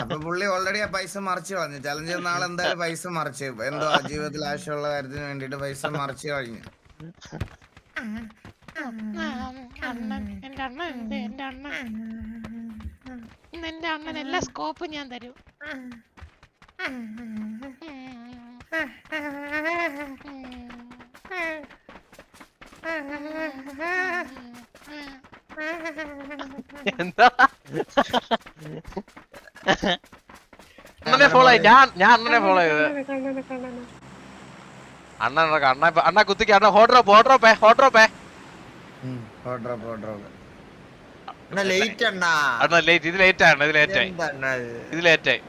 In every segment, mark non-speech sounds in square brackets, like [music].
അപ്പൊ പുള്ളി ഓൾറെഡി ആ പൈസ മറിച്ച് കളഞ്ഞു. ചലഞ്ച് നാളെ എന്തായാലും പൈസ മറിച്ച്. എന്തോ ജീവിതത്തിൽ ആവശ്യമുള്ള കാര്യത്തിന് വേണ്ടിട്ട് പൈസ മറിച്ച് കളഞ്ഞു. എന്റെ അണ്ണൻ എല്ലാ സ്കോപ്പും ഞാൻ തരും എന്താ? അണ്ണനെ ഫോളോ ഞാൻ ഞാൻ അണ്ണനെ ഫോളോ ചെയ്ത് അണ്ണൻ ഇറക്കം. അണ്ണ ഇപ്പൊ- അണ്ണ കുത്തിക്ക്. അണ്ണ ഹോട്രോപ്പേ ഓർഡർ ഓർഡർ അണ്ണാ ലേറ്റ് അണ്ണാ. അണ്ണ ഇത് ലേറ്റ് ആണ്. ഇത് ലേറ്റ് ആയി. എന്താ ഇത്? ലേറ്റ് ആയി.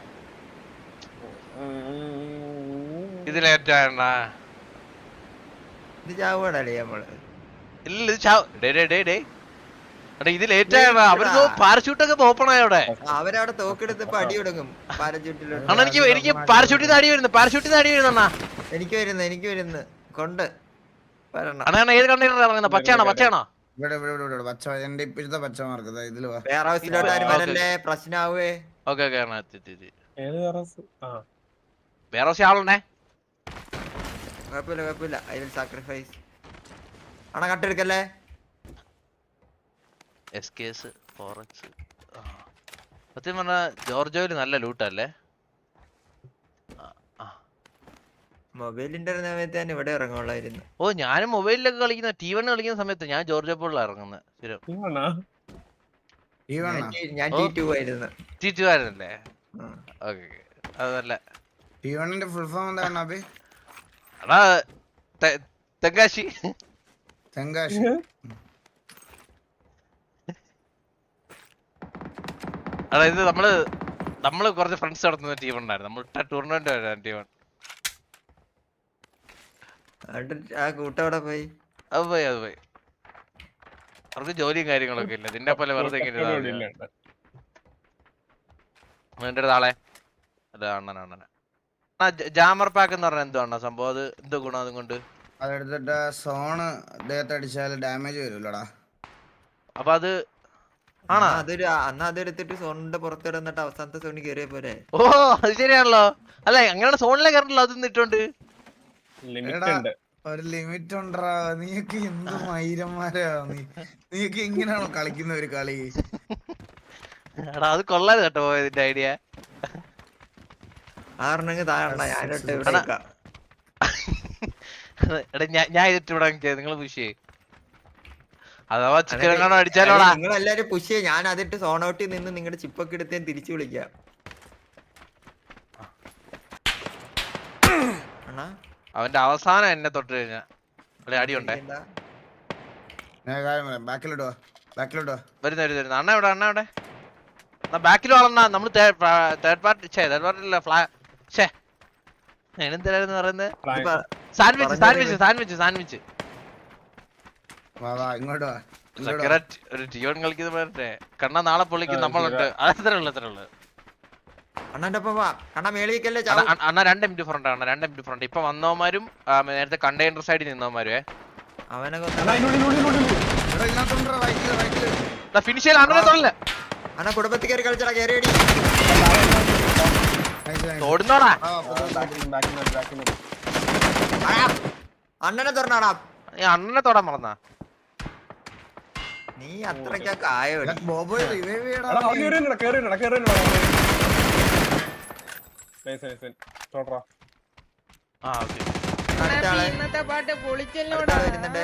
ഇത് ലേറ്റ് ആയണ്ണ ഇത് ചാവുകടല്ലേ നമ്മൾ. ഇല്ല ഇത് ചാവ് ഡേ ഡേ ഡേ ഡേ. ഇത് ലേറ്റ് ആയണ്ണ അവർക്ക് പാരഷൂട്ടൊക്കെ ഓപ്പൺ അവിടെ? അവരവിടെ തോക്കെടുത്തപ്പോ അടി തുടങ്ങും അണ്ണാ എനിക്ക് എനിക്ക് നിന്ന് അടി വരുന്നു. നിന്ന് അടി വരുന്നു അണ്ണാ. എനിക്ക് വരുന്നു എനിക്ക് വരുന്നു. കൊണ്ട്. അണ്ണാ അണ്ണാ ഏത് ഇറങ്ങുന്നത് പച്ചയാണോ പച്ചയാണോ? ഇവിടെ ഇവിടെ ഇവിടെ ഇവിടെ. പച്ച എന്റെ ഇപ്പോഴത്തെ പച്ച മാർക്ക് ദാ ഇതിൽ വാ. വേറെ ഹൗസിലോട്ട് ആരും ഓക്കേ. വരല്ലേ? പ്രശ്നാവേ. ഓക്കെ ഓക്കെ അണ്ണാ എത്തി, എത്തി, എത്തി. ഏത് ആ. വേറെ ആളുണ്ടേ? കുഴപ്പമില്ല കുഴപ്പമില്ല. ഐ വിൽ സാക്രിഫൈസ് അണ കട്ടെടുക്കല്ലേ? എസ് കേസ് ഫോറക്സ് സത്യം പറഞ്ഞാൽ ജോർജോയിൽ നല്ല ലൂട്ടല്ലേ മൊബൈലിന്റെ സമയത്ത് ഞാൻ ഇവിടെ ഇറങ്ങുള്ളായിരുന്നു ഓ ഞാനും മൊബൈലിലൊക്കെ കളിക്കുന്ന ടി വൺ കളിക്കുന്ന സമയത്ത് ഞാൻ ജോർജോ പോളിൽ ഇറങ്ങുന്നത് ഞാൻ വേണ T- ഞാൻ ടി ടു ആയിരുന്നു. ടി ടു ആയിരുന്നല്ലേ? ഉം. ഓക്കെ അതല്ല ടി വണ്ണിന്റെ ഫുൾ ഫോം എന്താണ് തെങ്കാശി. തെങ്കാശി. ഇത് നമ്മൾ നമ്മൾ കുറച്ച് ഫ്രണ്ട്സ് നടത്തുന്ന ടീം ഉണ്ടായിരുന്നു. നമ്മൾ ടൂർണമെന്റ് വരാൻ ടീം എന്നിട്ട് ആ കൂട്ടം അവിടെ പോയി? അത് പോയി അത് പോയി. അവർക്ക് ജോലിയും കാര്യങ്ങളൊക്കെ ഇല്ല. നിന്റെ പോലെ വെറുതെ അടുത്ത് ആളെ അല്ല അണ്ണന അണ്ണന. ജാമർ പാക്ക് എന്ന് പറഞ്ഞ എന്തോ അണ്ണാ സംഭവം? അത് എന്തോ ഗുണം അതും കൊണ്ട്? അതെടുത്തിട്ട് സോണ് ദേഹത്ത് അടിച്ചാൽ ഡാമേജ് വരുമല്ലോടാ. അപ്പൊ അത് ആണോ? അതൊരു അന്ന് അതെടുത്തിട്ട് സോണിന്റെ പുറത്തിടന്നിട്ട് അവസാനത്തെ സോണി കയറിയ പോലെ. ഓ അത് ശരിയാണല്ലോ. അല്ല അങ്ങനെ സോണിലെ കയറണല്ലോ അതൊന്നും ഇട്ടോണ്ട്. ലിമിറ്റ് ഉണ്ട്. ഒരു ലിമിറ്റ് ഉണ്ടോ നീയൊക്കെ എന്ത് മൈരന്മാരാ? നീ നീയൊക്കെ ഇങ്ങനെയാണോ കളിക്കുന്ന ഒരു കളി? എടാ അത് കൊള്ളാതെ കേട്ടോ ഇതിന്റെ ഐഡിയ ആറെണ്ണെങ്കിൽ താഴെ ഞാനിട്ട് എടാ. ഞാൻ ഞാൻ ഇതിട്ട് ഇവിടെ നിങ്ങൾ പുഷ് ചെയ്യ്. അഥവാ ചിക്കൻ അടിച്ചാലോടാ. നിങ്ങൾ എല്ലാരും പുഷ് ചെയ്യാ. ഞാൻ അതിട്ട് സോൺ ഔട്ടിൽ നിന്ന് നിങ്ങളുടെ ചിപ്പൊക്കെ എടുത്ത് ഞാൻ തിരിച്ചു വിളിക്കാം. അണ്ണാ. അവന്റെ അവസാനം എന്നെ തൊട്ട് കഴിഞ്ഞാ. വരുന്ന വരുന്ന വരുന്ന. അണ്ണ എവിടെ അണ്ണ എവിടെ? എന്നാ ബാക്കിൽ വളർന്ന നമ്മൾ തേർഡ് പാർട്ടി ഛേ തേർഡ് പാർട്ടി അല്ല ഫ്ലാ ഛേ. എന്തിനായിരുന്നു പറയുന്നത് സാൻഡ്വിച്ച് സാൻഡ്വിച്ച് സാൻഡ്വിച്ച് സാൻഡ്വിച്ച് ഇങ്ങോട്ട് ഇങ്ങോട്ട് വാ. സെക്രട്ട് ഒരു ടിയോൺ കളിക്കുന്ന പറഞ്ഞേ കണ്ണ നാളെ പൊളിക്കും നമ്മളുണ്ട്. അണ്ണന്റെ ഒപ്പം വാ. കണ്ണ മേളിക്കല്ലേ അണ്ണ അണ്ണ- അണ്ണ രണ്ട് മിനിറ്റ് ഫ്രണ്ട് ആണ് രണ്ട് മിനിറ്റ് ഫ്രണ്ട് ഇപ്പൊ വന്നവന്മാരും നേരത്തെ കണ്ടെയ്നർ സൈഡിൽ നിന്നവന്മാരെ. ഫിനിഷ് ചെയ്യാൻ അണ്ണനെ തൊടാ അണ്ണ കുടുംബത്തിൽ കയറി കളിച്ചടാ അടി. അണ്ണനെ തുറന്നാടാ. അണ്ണനെ തൊടാൻ മറന്നാ. Nice, nice, revive. ആ ഓക്കെ. ഇന്നത്തെ പാട്ട് പൊളിച്ചല്ലോടാ വരുന്നുണ്ട്.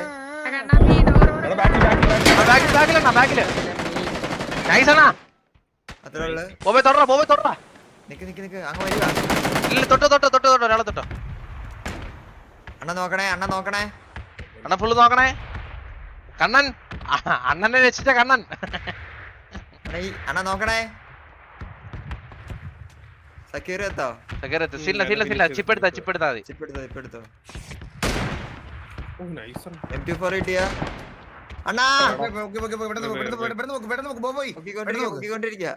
ബോബെ തൊടറാ ബോബെ തൊടറാ നിക്ക് നിക്ക് നിക്ക്. അങ്ങ് വരിക. ഇല്ല തൊട്ടോ തൊട്ടോ തൊട്ടോ തൊട്ടോ ഒരാളെ തൊട്ടോ. അണ്ണ നോക്കണേ അണ്ണ നോക്കണേ. അണ്ണ ഫുള്ള് നോക്കണേ. കണ്ണൻ? അണ്ണനെ രക്ഷിച്ച കണ്ണൻ. അണ്ണ നോക്കണേ. ഇവിടെ എത്തോ? സെക്യൂരിറ്റി സില്ല സില്ല സില്ല ചിപ്പ് എടുത്താ ചിപ്പ് എടുത്താ മതി ചിപ്പ് എടുത്തോ ചിപ്പ് എടുത്തോ ഓ, nice ആണ്. എം ടു ഫോർ കിട്ടിയ? അണ്ണാ! ഓക്കേ, ഓക്കേ, ഓക്കേ, ഓക്കേ, ഇവിടുന്ന് നോക്ക്, ഇവിടെ നോക്ക്, ഇവിടെ നോക്ക്, ബോബോയ്. പൊക്കിക്കൊണ്ടിരിക്കുക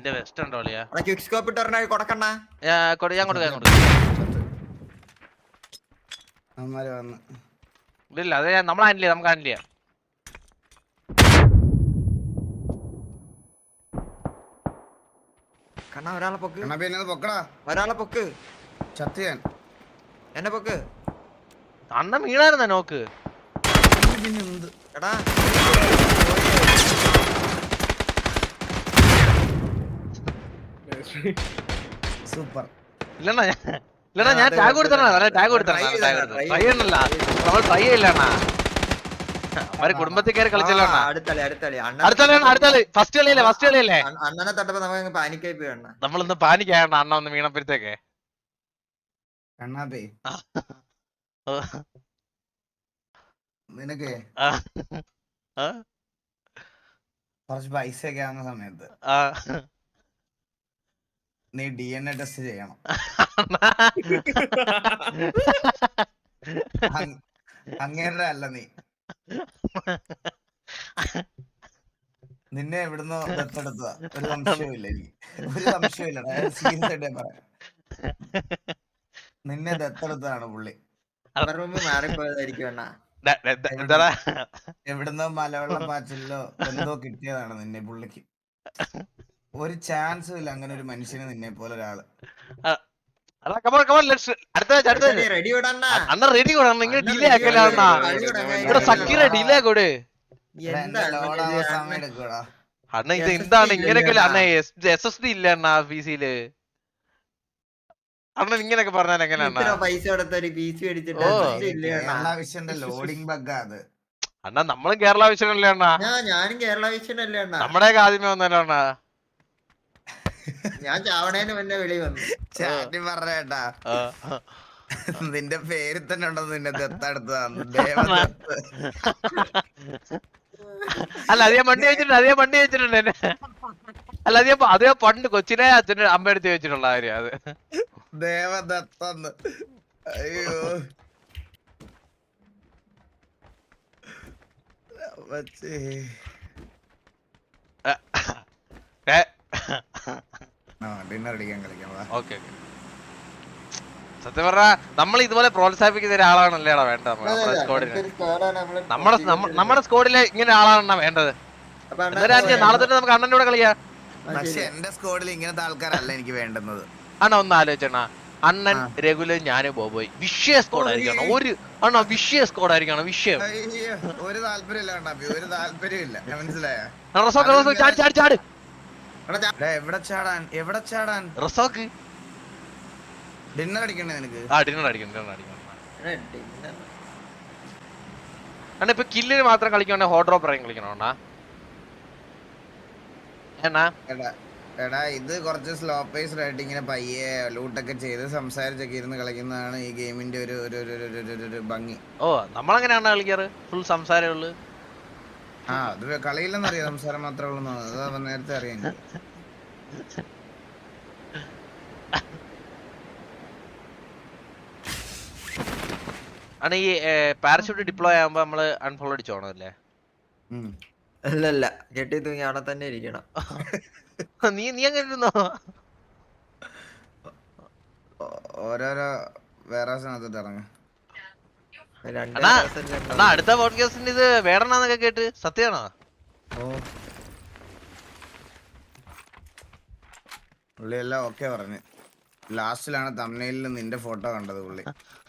നിന്റെ വെസ്റ്റ് ഉണ്ടോ അളിയാ അണ്ണാ ക്വിക്ക് സ്കോപ്പ് ഞാൻ കൊടുക്കാം കൊടുക്കാം. വന്ന്. ഇല്ല അത് നമ്മൾ ആനില്ല നമുക്ക് ആനില്ല ചെയ്യാം. കണ്ണ ഒരാളെ പൊക്ക്. പിന്നെ പൊക്കടാ. ഒരാളെ പൊക്ക്. ചത്ത് ഞാൻ എന്നെ പൊക്ക്. അണ്ണൻ വീണായിരുന്ന നോക്ക്? പിന്നെ എന്ത് എടാ. സൂപ്പർ. ഇല്ലണ്ണ ഇല്ലണ്ണ ഞാൻ ടാഗ് കൊടുത്തണ അതെ. ടാഗ് കൊടുത്തണ ട്രൈ ചെയ്യണല്ല. നമ്മൾ ട്രൈ ചെയ്യില്ലണ്ണ. അവർ കുടുംബത്തിൽ കയറി കളിച്ചല്ലോ അണ്ണാ? അടുത്തളി അടുത്തളി. അടുത്ത കളി അടുത്ത കളി ഫസ്റ്റ് കളിയല്ലേ ഫസ്റ്റ് കളിയല്ലേ? അണ്ണ- അണ്ണനെ തട്ടപ്പോ നമുക്ക് പാനിക്കായി പോയി അണ്ണ. നമ്മളൊന്ന് പാനിക്കായണ്ട അണ്ണ. ഒന്ന് വീണപ്പോഴത്തേക്ക്. കണ്ണാപ്പേ നിനക്ക്? കുറച്ച് പൈസ ഒക്കെ ആവുന്ന സമയത്ത്. നീ ഡി എൻ എ ടെസ്റ്റ് ചെയ്യണം. അങ്ങനെ അങ്ങേരുടെ അല്ല നീ. നിന്നെ എവിടുന്നോ ദത്തെടുത്തതാ. ഒരു സംശയമില്ല എനിക്ക്. ഒരു സംശയമില്ല സീരിയസ് ആയിട്ട് പറയാം. നിന്നെ ദത്തെടുത്തതാണ് പുള്ളി. മാറിപ്പോയതായിരിക്കും അണ്ണാ. എവിടുന്നോ മലവെള്ള പാച്ചിലോ എന്തോ കിട്ടിയതാണ് നിന്നെ പുള്ളിക്ക്. ഒരു ചാൻസ് ഇല്ല അങ്ങനെ ഒരു മനുഷ്യന് നിന്നെ പോലെ ഒരാൾ. അണ്ണ ഇത് എന്താണ്? ഇങ്ങനെയൊക്കെ എസ് എസ് ഡി ഇല്ല അണ്ണ പി സിയിൽ അണ്ണൻ ഇങ്ങനെയൊക്കെ പറഞ്ഞാൽ എങ്ങനെ അണ്ണ? ഇത്ര പൈസ ലോഡിംഗ് ബഗ്ഗാ [laughs] അത്. അണ്ണ നമ്മളും കേരള വിഷയല്ലേ അണ്ണാ? ഞാൻ ഞാനും കേരള വിഷൻ അല്ലേ അണ്ണ? നമ്മുടെ ആദ്യമേ വന്നല്ലോ അണ്ണ. ഞാൻ ചാവണേന് മുന്നേ വെളി വന്നു. ചാറ്റി പറഞ്ഞേട്ടാ നിന്റെ പേര് തന്നെ ഉണ്ടോ നിന്നെ ദത്തെടുത്തതാന്ന് [laughs] ദേവദത്ത് അല്ല അതേ വണ്ടി വെച്ചിട്ടുണ്ട് അതേ വണ്ടി വെച്ചിട്ടുണ്ട് എന്നെ. അല്ല അതേ അതേ പണ്ട് കൊച്ചിനെ അച്ഛന്റെ അമ്മ എടുത്ത് വെച്ചിട്ടുള്ള കാര്യം അത്. ദേവദത്തന്ന് അയ്യോ. അമ്മച്ചി. ഏ ഓക്കെ ഓക്കെ. സത്യം പറഞ്ഞാ നമ്മൾ ഇതുപോലെ പ്രോത്സാഹിപ്പിക്കുന്ന ഒരാളാണല്ലേടാ വേണ്ടത് നമ്മുടെ സ്കോഡിന് നമ്മുടെ നമ്മുടെ സ്കോഡിൽ ഇങ്ങനെ ആളാണ് വേണ്ടത്. നാളെ തന്നെ നമുക്ക് അണ്ണന്റെ കൂടെ കളിയാ. പക്ഷെ എന്റെ സ്കോഡിൽ ഇങ്ങനത്തെ ആൾക്കാരല്ല എനിക്ക് വേണ്ടുന്നത്. അണ്ണ ഒന്ന് ആലോചിച്ചണ അണ്ണൻ രഘുല ഞാൻ ബോബോയ്. വിഷയ സ്കോഡ് ആയിരിക്കണം. ഒരു അണ്ണ വിഷയ സ്കോഡ് ആയിരിക്കണം. വിഷയം. ഒരു കണ്ടാപ്പി ഒരു താല്പര്യമില്ല. മനസ്സിലായോ? റസോക്ക് ചാടി ചാടി ചാട് ചാട്. എവിടെ ചാടാൻ എവിടെ ചാടാൻ? റസോക്ക്. ഡിന്നർ അടിക്കണ്ടേ നിനക്ക്? ആ ഡിന്നർ അടിക്കണം ഡിന്നർ അടിക്കണം അണ്ണ ഇപ്പൊ കില്ലിന് മാത്രം കളിക്കണേ ഹോട്ട് ഡ്രോപ്പ് ഇറങ്ങി കളിക്കണോ അണ്ണാ? എന്നാ എടാ എടാ ഇത് കുറച്ച് സ്ലോ പേസ് ആയിട്ട് ഇങ്ങനെ പയ്യെ ലൂട്ടൊക്കെ ചെയ്ത് സംസാരിച്ചൊക്കെ ഇരുന്ന് കളിക്കുന്നതാണ് ഈ ഗെയിമിന്റെ ഒരു ഒരു ഒരു ഒരു- ഒരു- ഒരു- ഒരു ഭംഗി. ഓ നമ്മളെങ്ങനെയാണ് കളിക്കാറ്? ഫുൾ സംസാരമുള്ളൂ ഉള്ളു. ആ അത് കളിയില്ലെന്നറിയാം. സംസാരം മാത്രമേ ഉള്ളൂ എന്ന്. അത് നേരത്തെ അറിയാം എനിക്ക്. അണ്ണ ഈ പാരഷൂട്ട് ഡിപ്ലോയ് ആകുമ്പോ നമ്മൾ അൺഫോളോ അടിച്ചോണം അല്ലേ അല്ലല്ല. കെട്ടി തൂങ്ങി അവിടെ തന്നെ ഇരിക്കണം. [laughs] നീ നീ അങ്ങനെ ഇരുന്നോ? ഓരോരോ വേറെ സ്ഥലത്തോട്ട് ഇറങ്ങും രണ്ട് അണ്ണാ, ദിവസം രണ്ട് അണ്ണാ അടുത്ത പോഡ്കാസ്റ്റിന്റെ ഇത് വേടണെന്നൊക്കെ കേട്ട്. സത്യമാണോ? ഓ. പുള്ളി എല്ലാം ഓക്കെ പറഞ്ഞു. ലാസ്റ്റിലാണ് തമിഴിൽ നിന്റെ ഫോട്ടോ കണ്ടത് പുള്ളി.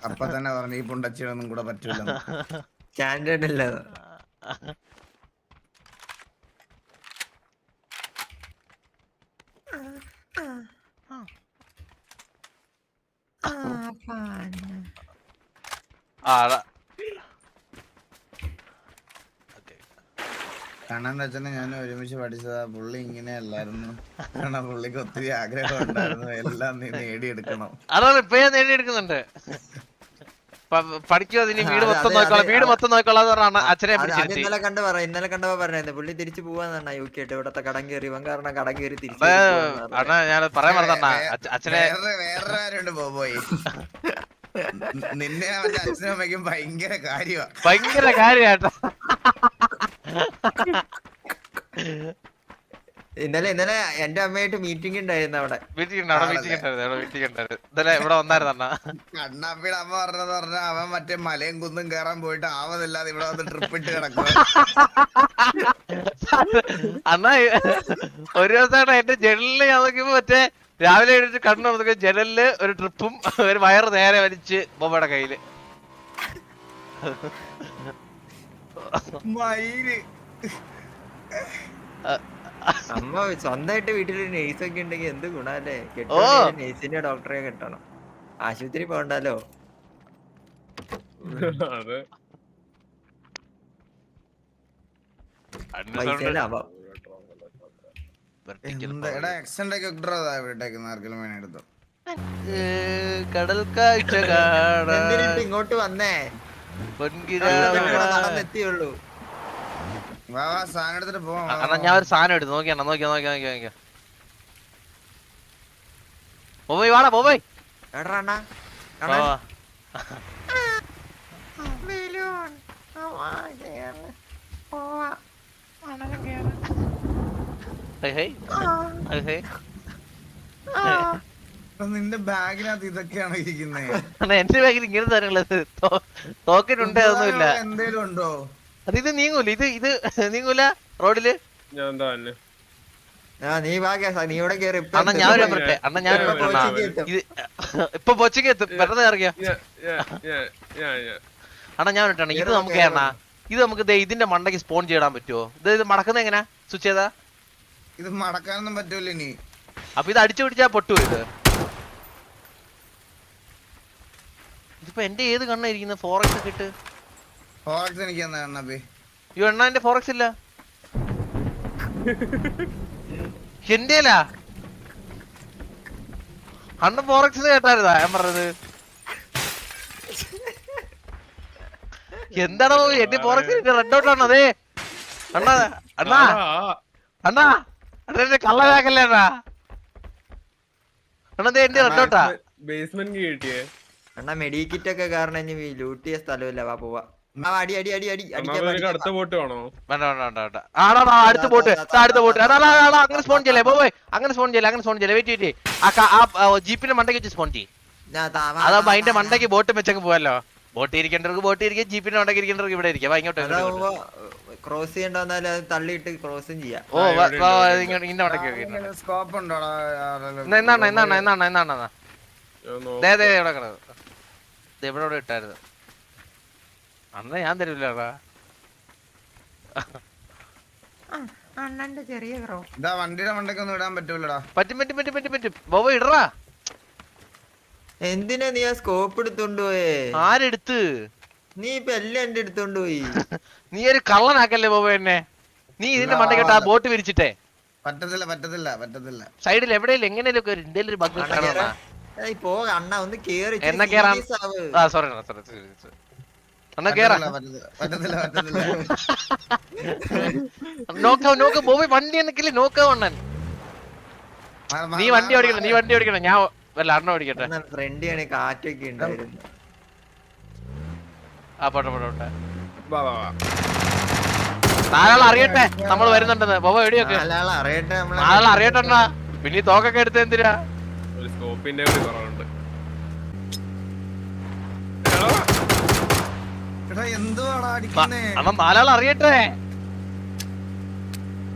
അപ്പൊ തന്നെ പറഞ്ഞു ഈ പുണ്ടച്ചിയൊന്നും കൂടെ പറ്റില്ല സ്റ്റാൻഡേർഡ് അല്ല അത്. ആ അതാ വെച്ചാൽ ഞാൻ ഒരുമിച്ച് പഠിച്ചതാ. പുള്ളി ഇങ്ങനെ അല്ലായിരുന്നു. കാരണം പുള്ളിക്ക് ഒത്തിരി ആഗ്രഹം ഉണ്ടായിരുന്നു. എല്ലാം നീ നേടിയെടുക്കണം. അതാണ് ഇപ്പൊ ഞാൻ നേടിയെടുക്കുന്നുണ്ട്. പഠിക്കോ വീട് അതെ, മൊത്തം നോക്കോളാം വീട് അതെ. മൊത്തം നോക്കോളാം എന്ന് പറഞ്ഞാണ് അച്ഛനെ അത് അത് പിടിച്ചിരുത്തി. ഇന്നലെ കണ്ട് പറ ഇന്നലെ കണ്ടപ്പോ പറഞ്ഞായിരുന്നു പുള്ളി തിരിച്ചു പോവാന്നാണ് യു കെ ഇവിടത്തെ കടം കയറി ഇവൻ കാരണം കടം കയറി തിരിച്ചു അണ്ണാ ഞാൻ പറയാൻ പറഞ്ഞ അച്ഛനെ വേറെ വേറെ ആരുണ്ട്? പോയി. [laughs] നിന്നെ അവന്റെ അച്ഛനും അമ്മയ്ക്കും ഭയങ്കര കാര്യമാ ഭയങ്കര കാര്യാട്ടോ. ഇന്നലെ ഇന്നലെ എന്റെ അമ്മയായിട്ട് മീറ്റിംഗ് ഉണ്ടായിരുന്നു അവിടെ. മീറ്റിംഗ് ഉണ്ട് അവിടെ മീറ്റിംഗ് ഉണ്ടായിരുന്നു മീറ്റിംഗ് ഉണ്ടായിരുന്നു. ഇന്നലെ ഇവിടെ വന്നായിരുന്നു അണ്ണാ. കണ്ണാപ്പിയുടെ അമ്മ പറഞ്ഞത് പറഞ്ഞ അവൻ മറ്റേ മലയും കുന്നും കയറാൻ പോയിട്ട് ആവതില്ലാതെ ഇവിടെ വന്ന് ട്രിപ്പ് ഇട്ട് കിടക്കും അണ്ണാ ഒരു ദിവസമാണ് എന്റെ ജനലിൽ ഞാൻ നോക്കിയപ്പോ മറ്റേ രാവിലെ എഴുതി കണ്ണു നോക്കി ജനലിൽ ഒരു ട്രിപ്പും ഒരു വയറ് നേരെ വലിച്ച് ബൊമ്മയുടെ കയ്യിൽ. അമ്മ സ്വന്തമായിട്ട് വീട്ടിലൊരു നേഴ്സ് ഒക്കെ ഉണ്ടെങ്കിൽ എന്ത് ഗുണല്ലേ കെട്ടോ നേഴ്സിന്റെ ഡോക്ടറെ കിട്ടണം. ആശുപത്രി പോകണ്ടല്ലോ പൈസ ലാഭം എന്താ എടാ എക്സന്റെ ഒക്കെ ഇട്ടോ വീട്ടേക്ക് ആർക്കെങ്കിലും വേണേ എടുത്തോ കടൽ കാഴ്ച ഇങ്ങോട്ട് വന്നേ? വാ, ഞാൻ. ഒരു സാധനം എടുത്തു. നോക്കിയാ നോക്കിയാ നോക്കിയാ നോക്കിയാ നോക്കിയാ. ബോബോയ് വാടാ ബോബോയ് എടാ അണ്ണാ വാ, വാ. ബലൂൺ അണ്ണനും കേറ് ഹൈ ഹൈ ഹൈ നിന്റെ ബാഗിനകത്ത് ഇതൊക്കെയാണ് ഇരിക്കുന്നേ. അണ്ണാ എന്റെ ബാഗിൽ ഇങ്ങനെ തരങ്ങളത് തോക്കിനുണ്ട് അതൊന്നുമില്ല. എന്തേലും ഉണ്ടോ? അത് ഇത് നീങ്ങൂല ഇത് ഇത് നീങ്ങൂല. റോഡിൽ. ഞാൻ തന്നെ നീ നീ ഇവിടെ കേറി. ഇപ്പൊ ഞാൻ ഒരു. പറട്ടെ അണ്ണാ ഞാൻ ഇപ്പൊ പറട്ടെ എത്തും. വെറുതെ ഇറങ്ങിയ അണ്ണ ഞാൻ ഇട്ടാണ് ഇത് നമുക്ക്. അണ്ണാ ഇത് നമുക്ക് ദേ ഇതിന്റെ മണ്ടയ്ക്ക് സ്പോൺ ചെയ്യാൻ പറ്റുമോ ഇത് ഇത് മടക്കുന്നത് എങ്ങനെയാ സ്വിച്ച് ചെയ്താ? ഇത് മടക്കാനൊന്നും പറ്റൂല ഇനി. അപ്പൊ ഇത് അടിച്ചു പിടിച്ചാ പൊട്ടു ഇത്. ഇതിപ്പോ എന്റെ ഏത് കണ്ണാ ഫോറക്സ് ഒക്കെ ഇട്ട്. ഫോറക്സ് എനിക്ക് എന്നാ കണ്ണാപ്പി ഈ എണ്ണ എന്റെ ഫോറക്സ് ഇല്ല? എന്റേലാ? അണ്ണ ഫോറക്സ് കേട്ടായിരുന്നാ ഞാൻ പറഞ്ഞത്. എന്താണോ എന്റെ ഫോറക്സ് റെഡ് ഔട്ട് ആണോ അതെ? അണ്ണാ അണ്ണാ അണ്ണാ. അണ്ണാ ബേസ്മെന്റ് കിട്ടിയേ. അണ്ണാ മെഡിക്കിറ്റ് ഒക്കെ കാരണം ഇനി ലൂട്ട് ചെയ്യ സ്ഥലമില്ല. വാ പോവാ. അടി അടി അടി അടി അടുത്ത ബോട്ട് വേണോ? വേണ്ട വേണ്ട വേണ്ട വേണ്ട. ആടാ അടുത്ത ബോട്ട് ബോട്ട് അങ്ങനെ സ്പോൺ ചെയ്യല്ലേ? പോയി അങ്ങനെ സ്പോൺ ചെയ്യല്ലേ അങ്ങനെ സ്പോൺ ചെയ്യല്ലേ? വെയിറ്റ് വെയിറ്റ് ആ ജീപ്പിന്റെ മണ്ടയ്ക്ക് വെച്ച് സ്പോൺ ചെയ്യും. അതാ അതിന്റെ മണ്ടയ്ക്ക് ബോട്ട് വെച്ചങ്ങ് പോവല്ലോ. ബോട്ട് ഇരിക്കേണ്ടവർക്ക് ബോട്ട് ഇരിക്കുക ജീപ്പിന്റെ ഉണ്ടെങ്കിൽ ഇരിക്കേണ്ടവർക്ക് ഇവിടെ ഇരിക്കാം. ഇങ്ങോട്ട് ക്രോസ് ചെയ്യണ്ട വന്നാൽ അത് തള്ളിയിട്ട് ക്രോസും ചെയ്യാം. ഓ. സ്കോപ്പ്? എന്നാ, എന്നാണ് എന്നാണ് എന്നാണ് എന്നാണ് ദേ ദേ ഇവിടെ കിടന്നത് ഇവിടെ ഇവിടെ ഇട്ടായിരുന്നു. അന്ന് ഞാൻ തരൂലടാ. അണ്ണന്റെ ചെറിയ ക്രോ ഇതാ വണ്ടിയുടെ മണ്ടയ്ക്കൊന്നും ഇടാൻ പറ്റൂലടാ. പറ്റും പറ്റും പറ്റും പറ്റും പറ്റും. ബോബോ ഇടറാ. എന്തിനാ നീ ആ സ്കോപ്പ് എടുത്തോണ്ട് പോയേ? ആരെടുത്ത്? നീ ഇപ്പൊ എല്ലാം എന്റെ എടുത്തോണ്ട് പോയി. [laughs] നീ ഒരു കള്ളനാക്കല്ലേ ബോബോ എന്നെ? നീ ഇതിന്റെ മണ്ട കേട്ട ആ ബോട്ട് വിരിച്ചിട്ടേ. പറ്റത്തില്ല പറ്റത്തില്ല പറ്റത്തില്ല. സൈഡിൽ എവിടെയെങ്കിലും എങ്ങനെയൊക്കെ ഒരു എന്തെങ്കിലും ഒരു ബഗ് അണ്ണാ കാണാ പോ അണ്ണ ഒന്ന് കേറി ഇച്ചിരി എന്നാ കേറാം. ആ സോറി സോറി കേറാ. നോക്ക ബോബി വണ്ടി എന്നൊക്കെ അണ്ണൻ? മാ- നീ വണ്ടി ഓടിക്കണം നീ വണ്ടി ഓടിക്കണം. ഞാൻ വല്ല അണ്ണ ഓടിക്കട്ടെ? കാറ്റൊക്കെ ഉണ്ടായിരുന്നു. ആ പോട്ടെ പോട്ടെ നാലാൾ അറിയട്ടെ നമ്മൾ വരുന്നുണ്ടെന്ന്. ബോബ എവിടെയൊക്കെ? നാലാൾ അറിയട്ടെ അണ്ണാ പിന്നെ ഈ തോക്കൊക്കെ എടുത്ത് എന്തിനാ? ഒരു സ്കോപ്പിന്റെ കൂടി കുറവുണ്ട്. അണ്ണാ നാലാൾ അറിയട്ടെ.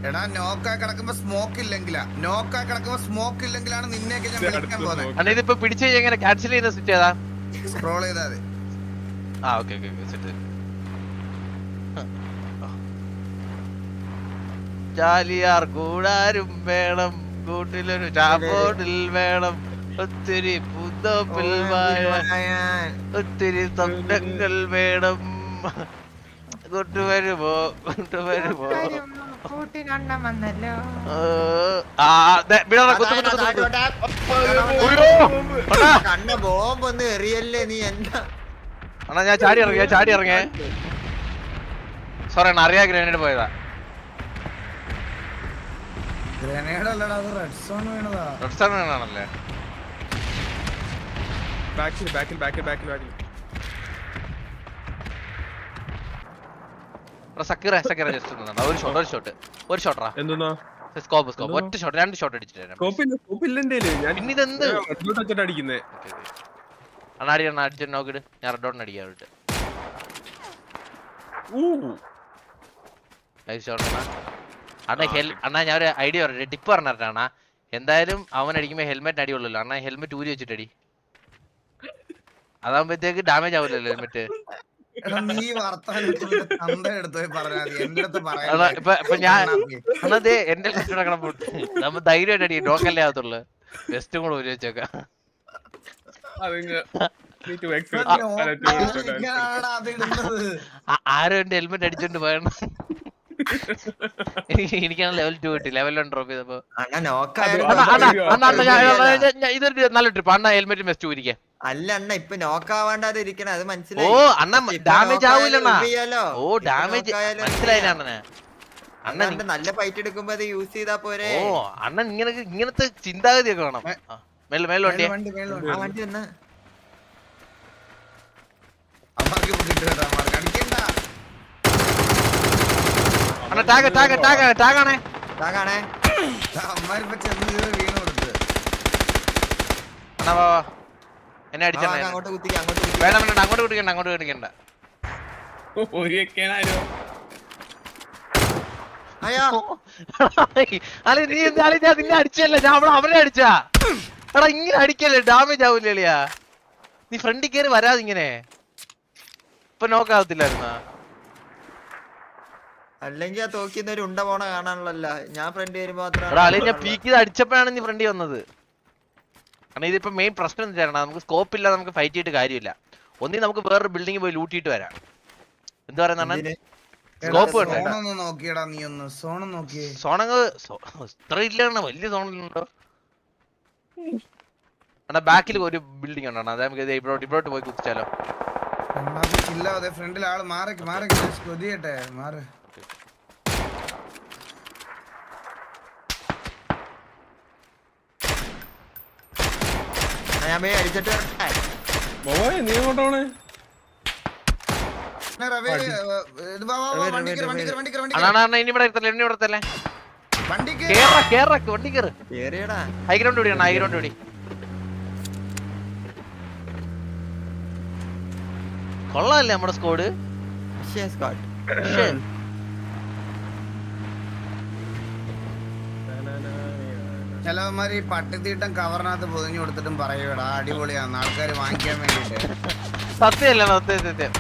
എടാ നോക്കായി കിടക്കുമ്പോ സ്മോക്ക് ഇല്ലെങ്കിലാ. നോക്കായി കിടക്കുമ്പോ സ്മോക്ക് ഇല്ലെങ്കിലാണ് നിന്നെയൊക്കെ ഞാൻ വിളിക്കാൻ പോകുന്നത്. അണ്ണാ ഇതിപ്പോ പിടിച്ചു എങ്ങനെ ക്യാൻസൽ ചെയ്യുന്ന സെറ്റ് ഏതാ? സ്ക്രോൾ ചെയ്താ മതി. ആ ഓക്കെ ഓക്കെ സെറ്റ് ചാലിയാർ കൂടാരും വേണം കൂട്ടിലൊരു ചാപ്പോട്ടിൽ വേണം. ഒത്തിരി പുതപ്പിൽ ഒത്തിരി സ്വപ്നങ്ങൾ വേണം. കൊണ്ടുവരുമോ? കൊണ്ടുവരുമോ? കൂട്ടിനണ്ണം വന്നല്ലോ. കണ്ണ എറിയല്ലേ നീ എന്താ? അണ്ണാ ഞാൻ ചാടി ഇറങ്ങി ഞാൻ ചാടി ഇറങ്ങേ. സോറി അണ്ണാ അറിയാ ഗ്രനേഡ് പോയതാ. ഗ്രനേഡ് അല്ലടാ അത് റെഡ് സോൺ വീണതാ. റെഡ് സ്റ്റാർ ആണല്ലേ ബാക്കിൽ ബാക്കിൽ ബാക്കിൽ ബാക്കിൽ ബാക്കിൽ സക്കീറ സക്കീറ ജസ്റ്റ് ഒരു ഷോട്ട് ഒരു ഷോട്ട് ഒരു ഷോട്ടറാ എന്തെന്നാ? സ്കോപ്പ് സ്കോപ്പ് ഒറ്റ ഷോട്ട് രണ്ട് ഷോട്ട് അടിച്ചിട്ട് പിന്നെ ഇതെന്ത് അടിക്കുന്നേ. അണ്ണാ അടി അണ്ണാ അടിച്ചിട്ട് നോക്കിട്ട് ഞാൻ റെഡ് ഡോട്ട് അടിക്കാൻ വിട്ട് അണ്ണാ. ഹെൽ അണ്ണാ ഞാൻ ഒരു ഐഡിയ പറഞ്ഞു ടിപ്പ് പറഞ്ഞിട്ടാണ് എന്തായാലും അവൻ അടിക്കുമ്പോ ഹെൽമെറ്റ് അടിയുള്ളല്ലോ അണ്ണാ ഹെൽമെറ്റ് ഊരി വെച്ചിട്ടടി. അതാകുമ്പോഴത്തേക്ക് ഡാമേജ് ആവില്ലല്ലോ ഹെൽമെറ്റ്. നീ എടുത്ത് പറഞ്ഞാൽ എന്റെ അടുത്ത് അതാ ഇപ്പൊ ഇപ്പൊ ഞാൻ എന്റെ കിടക്കണം നമ്മ ധൈര്യമായിട്ട് അടി ഡോക്കല്ലേ ആവത്തുള്ളു വെസ്റ്റും കൂടെ. ആ- ആരും എന്റെ ഹെൽമെറ്റ് അടിച്ചോണ്ട് പോയണം [laughs] എനിക്കാണ് ലെവൽ ടു കിട്ടി. ലെവൽ വൺ ഡ്രോപ്പ് ചെയ്തപ്പോ. അണ്ണ അണ്ണാ അണ്ണാ അണ്ണാ അണ്ണാ ഇതൊരു നല്ല ട്രിപ്പ് അണ്ണാ ഹെൽമെറ്റ് വെസ്റ്റ് ഇരിക്കാം അല്ല അണ്ണ ഇപ്പൊ നോക്കാവാണ്ടാതെ ഇരിക്കണ അത് ഓ മനസ്സിലായി അണ്ണ ഇപ്പൊ ഡാമേജ് ചെയ്യാലോ. ഓ ഡാമേജ് മനസ്സിലായി മനസ്സിലായില്ല അണ്ണനെ. അണ്ണൻ നല്ല ഫൈറ്റ് എടുക്കുമ്പോ അത് യൂസ് ചെയ്താ പോരെ. ഓ അണ്ണൻ ഇങ്ങനെ ഇങ്ങനത്തെ ചിന്താഗതിയൊക്കെ വേണം. മേലെ മേലെ വണ്ടി വണ്ടി. വന്ന്. അമ്മയ്ക്ക് കേട്ടോ അമ്മയ്ക്ക് അടിക്കണ്ട അണ്ണ ടാഗ് ടാഗ് ടാഗ് ടാഗാണേ. താകാണേ അമ്മാരിപ്പോ ചെന്ന് വീണ് കൊടുത്ത്. അണ്ണാ. എന്നെ ആ, അങ്ങോട്ട് കുത്തിക്ക് അങ്ങോട്ട് കുത്തിക്ക്. വേണ്ട വേണ്ട അങ്ങോട്ട് കുടിക്കണ്ട അങ്ങോട്ട് കുടിക്കണ്ട. ഒരു വെക്കാനാരോ അയ്യോ അല്ലെ നീ എന്തായാലും ഞാൻ നിന്നെ അടിച്ചല്ല ഞാൻ അവിടെ അവനെ അടിച്ചാ. എടാ ഇങ്ങനെ അടിക്കല്ലേ? ഡാമേജ് ആവൂലേ നീ ഫ്രണ്ടിൽ കയറി വരാതിങ്ങനെ. ഇപ്പൊ നോക്കാവത്തില്ലായിരുന്ന അല്ലെങ്കിൽ ആ തോക്കിന്ന് ഒരു ഉണ്ട പോണ കാണാനുള്ളല്ല ഞാൻ ഫ്രണ്ട് വരുമ്പോ ഞാൻ മാത്രം പീക്ക് അടിച്ചപ്പോഴാണ് നീ ഫ്രണ്ടി വന്നത്. കാരണം ഇതിപ്പോ മെയിൻ പ്രശ്നം എന്താ വെച്ചാൽ നമുക്ക് സ്കോപ്പ് ഇല്ല നമുക്ക് ഫൈറ്റ് ചെയ്തിട്ട് കാര്യമില്ല. ഒന്നി നമുക്ക് വേറൊരു ബിൽഡിംഗ് പോയി ലൂട്ടിട്ട് വരാം. എന്താ പറയുന്ന സ്കോപ്പ് ഉണ്ട് സോണൊന്ന് നോക്കിയടാ നീ ഒന്ന്. സോണം നോക്കിയേ. സോണങ്ങ് ഇത്ര ഇല്ലാണോ വലിയ സോണിലുണ്ടോ ബാക്കിൽ ഒരു ബിൽഡിംഗ് ഉണ്ടോ അതായത് നമുക്ക് ദേ ഇവിടോട്ട് ഇവിടോട്ട് പോയി കുത്തിച്ചാലോ. ഫ്രണ്ടിൽ ആൾ മാറി മാറി കൊതിയട്ടെ മാറി. ഞാൻ പോയി അടിച്ചിട്ട് വരട്ടെ. മോയെ നീ എങ്ങോട്ടാണ് പിന്നെ റവി, ഏ, ഇത് വാ, വാ, വാ, വണ്ടി കേറ്, വണ്ടി കേറ്, വണ്ടി കേറ്, വണ്ടി അണ്ണാ കേറ്. അണ്ണാ ഇനി ഇവിടെ ഇനി ഇവിടെ എടുത്തല്ലേ വണ്ടി കേറ്. കേറ കേറ വണ്ടി കേറ്. കേറിയടാ. ഹൈ ഗ്രൗണ്ട് ഓടി അണ്ണാ ഹൈ ഗ്രൗണ്ട് ഓടി. കൊള്ളാല്ലേ നമ്മുടെ സ്കോഡ് സ്ക്വാഡ് ചിലവന്മാര് ഈ പട്ടിത്തീട്ടം കവറിനകത്ത് പൊതിഞ്ഞു കൊടുത്തിട്ടും പറയൂടാ അടിപൊളിയാണ് ആൾക്കാർ വാങ്ങിക്കാൻ വേണ്ടിട്ട്. സത്യമല്ല സത്യം സത്യം.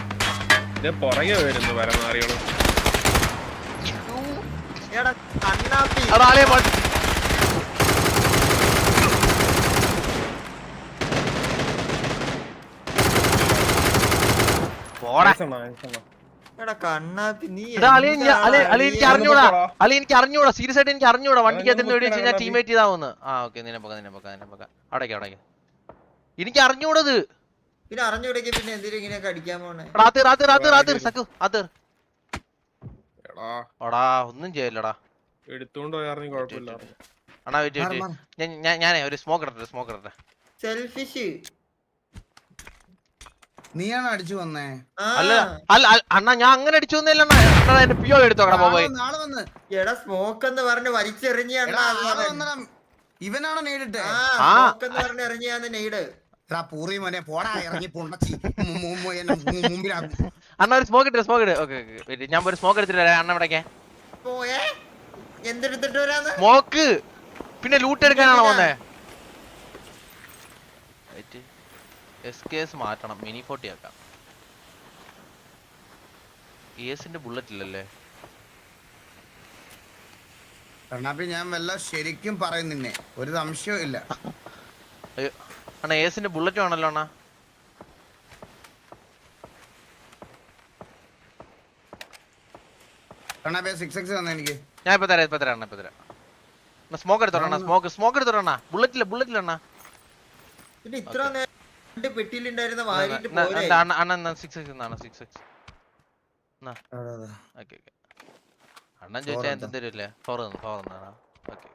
ഇത് പുറകെ വരുന്നു പോടാ അളി ഞാൻ- എനിക്ക് അറിഞ്ഞൂടാ. പോടാ. അളി എനിക്ക് അറിഞ്ഞൂടാ. സീരിയസ് ആയിട്ട് എനിക്ക് അറിഞ്ഞൂടാ. വണ്ടിക്കകത്ത് അതൊന്നും വെച്ച് കഴിഞ്ഞാൽ കുത്തിയാണ് ടീമേറ്റ് ഇതാവുന്നു ആ ഓക്കെ നിന്നെ പോകാം നിന്നെ പോകാം നിന്നെ പോകാം അവിടേക്ക് അവിടേക്ക്. എനിക്ക് അറിഞ്ഞൂടത്. പിന്നെ അറിഞ്ഞുവിടേക്ക് പിന്നെ എന്തിനും ഇങ്ങനെയൊക്കെ അടിക്കാൻ പോണേ? റാത്ത് റാത്ത് റാത്ത് റാത്ത് സക്കു അത് എടാ ഒന്നും ചെയ്യില്ലടാ. എടുത്തോണ്ട് പോയാർന്നു കുഴപ്പമില്ല. അണാ വെയിറ്റ് വെയിറ്റ്. ഞാൻ ഞാൻ ഞാനേ ഒരു സ്മോക്ക് ഇടട്ടെ സ്മോക്ക് ഇടട്ടെ. സെൽഫിഷ് നീയാണ് അടിച്ചു വന്നേ? അല്ല അല്ല അണ്ണാ ഞാൻ അങ്ങനെ അടിച്ചു വന്നില്ല അണ്ണാ? എന്റെ പിയോ എടുത്തോക്കണം ആൾ പോയി. വന്ന്, വന്ന്. എടാ സ്മോക്ക് എന്ന് പറഞ്ഞ് വലിച്ചെറിഞ്ഞ ഇവനാണോ നെയ്ഡിട്ട് ആ ആ. സ്മോക്ക് എന്ന് പറഞ്ഞ് എറിഞ്ഞാന്ന് നെയ്ഡ് എടാ പൂറി മോനെ പോടാ ഇറങ്ങി പുണ്ടച്ചി മുമ്പിലാകും അണ്ണാ ഒരു സ്മോക്ക് ഇട്ട് സ്മോക്ക് ഇട്ട് ഓക്കെ ഓക്കെ ഞാൻ ഒരു സ്മോക്ക് എടുത്തിട്ട് വരാം. അണ്ണ ഇവിടേക്ക്. പോയേ? എന്തെടുത്തിട്ട് വരാന്ന്? സ്മോക്ക് പിന്നെ ലൂട്ട് എടുക്കാനാണോ വന്നേ? എസ് കെ എസ് മാറ്റണം മിനി ഫോർട്ടി ആക്കാം. എസിന്റെ ബുള്ളറ്റ് ഇല്ലല്ലേ? ഞാൻ വല്ല ശരിക്കും പറയും നിന്നെ. ഒരു സംശയവും ഇല്ല. അയ്യോ അണ്ണാ എസിന്റെ ബുള്ളറ്റ് ആണല്ലോ അണ്ണാ. കണ്ണാപ്പി സിക്സ് എക്സ് തന്നെ എനിക്ക്? ഞാൻ ഇപ്പൊ തരാം ഇപ്പൊ തരാം അണ്ണാ ഇപ്പൊ തരാം. സ്മോക്ക് എടുത്തോളാം സ്മോക്ക് സ്മോക്ക് എടുത്തോളാം ബുള്ളറ്റ് ഇല്ല ബുള്ളറ്റ് ഇല്ല അണ്ണാ. ഇത്ര രണ്ട് പെട്ടിയിലുണ്ടായിരുന്ന വാരിട്ട് പോരെ? അണ്ണ അണ്ണ സിക്സ് സിക്സ് എന്നാണ് സിക്സ് സിക്സ് ഓക്കെ ഓക്കെ. അണ്ണൻ ചോദിച്ചാൽ എന്താ? തരില്ലേ? ഫോർ ഫോർ എന്നാണ് ഓക്കെ.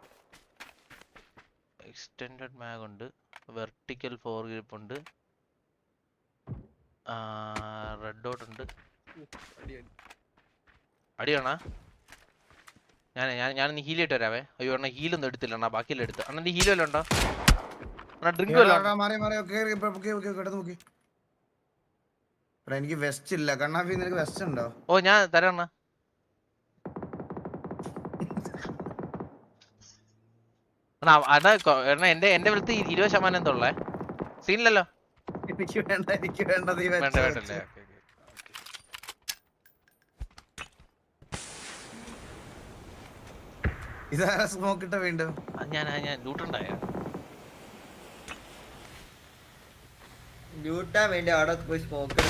എക്സ്റ്റെൻഡഡ് മാഗ് ഉണ്ട്. വെർട്ടിക്കൽ ഫോർ ഗ്രിപ്പ് ഉണ്ട് റെഡ് ഡോട്ട് ഉണ്ട്. അടിയാണാ ഞാൻ ഞാൻ ഞാൻ ഹീൽ ഇട്ട് വരാവേ. അയ്യോ അണ്ണാ ഹീലൊന്നും എടുത്തില്ല അണ്ണാ. ബാക്കിയെല്ലാം എടുത്തു. അണ്ണന്റെ ഹീലെല്ലാം ഉണ്ടോ? എനിക്ക് വെസ്റ്റ് ഇല്ല. കണ്ണാഫി നിനക്ക് വെസ്റ്റ് ഉണ്ടോ? ഓ ഞാൻ തരാം അണ്ണാ അണ്ണാ അണ്ണാ എന്റെ എന്റെ വെളുത്ത് ഇരുപത് ശതമാനം എന്തോ ഉള്ളേ? സീനില്ലല്ലോ? എനിക്ക് വേണ്ട എനിക്ക് വേണ്ട നീ വേണ്ട വേണ്ടല്ലേ. ഇതാരാ സ്മോക്ക് ഇട്ട വീണ്ടും? ഞാൻ ഞാൻ ലൂട്ടുണ്ടായ ലൂട്ടാൻ വേണ്ടി അവിടെ പോയി സ്മോക്ക്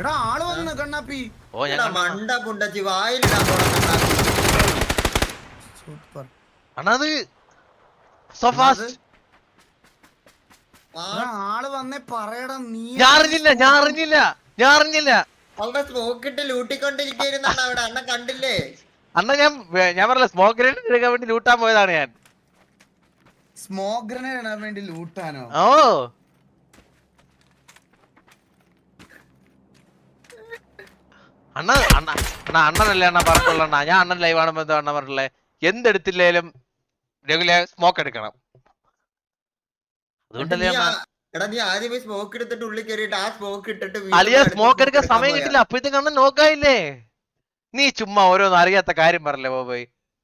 എടാ ആൾ വന്ന് കണ്ണാപ്പി. ഓ ഞാൻ. മണ്ട പുണ്ടച്ചി വായിലിടാൻ സൂപ്പർ. അണത് അത് സോ ഫാസ്റ്റ് ആൾ വന്നേ പറയടാ നീ ഞാൻ അറിഞ്ഞില്ല ഞാൻ അറിഞ്ഞില്ല ഞാൻ അറിഞ്ഞില്ല. അവിടെ സ്മോക്ക് ഇട്ട് ലൂട്ടിക്കൊണ്ടിരിക്കുന്ന അവിടെ അണ്ണ കണ്ടില്ലേ? അണ്ണാ ഞാൻ ഞാൻ പറഞ്ഞ സ്മോക്ക് ഗ്രനേഡ് എടുക്കാൻ വേണ്ടി ലൂട്ടാൻ പോയതാണ് ഞാൻ. സ്മോക്ക് ഗ്രനേഡ് ഇടാൻ വേണ്ടി ലൂട്ടാനോ? ഓ. അണ്ണ അണ്ണ അണ്ണ അണ്ണനല്ലേ അണ്ണ പറഞ്ഞുള്ള ഞാൻ അണ്ണൻ ലൈവ് ആണെന്ന് എന്താ അണ്ണ പറഞ്ഞില്ലേ എന്തെടുത്തില്ലേലും രഘുലെ സ്മോക്ക് എടുക്കണം. അതുകൊണ്ടല്ലേ എടാ നീ സ്മോക്ക് എടുത്തിട്ട് ഉള്ളിൽ കയറിയിട്ട് ആ സ്മോക്ക് ഇട്ടിട്ട് അലിയ സ്മോക്ക് എടുക്കാൻ സമയം കിട്ടില്ല. അപ്പോഴത്തേക്ക് അണ്ണൻ നോക്കായില്ലേ നീ ചുമ്മാ ഓരോന്നും അറിയാത്ത കാര്യം പറഞ്ഞല്ലേ ബോബോയ്?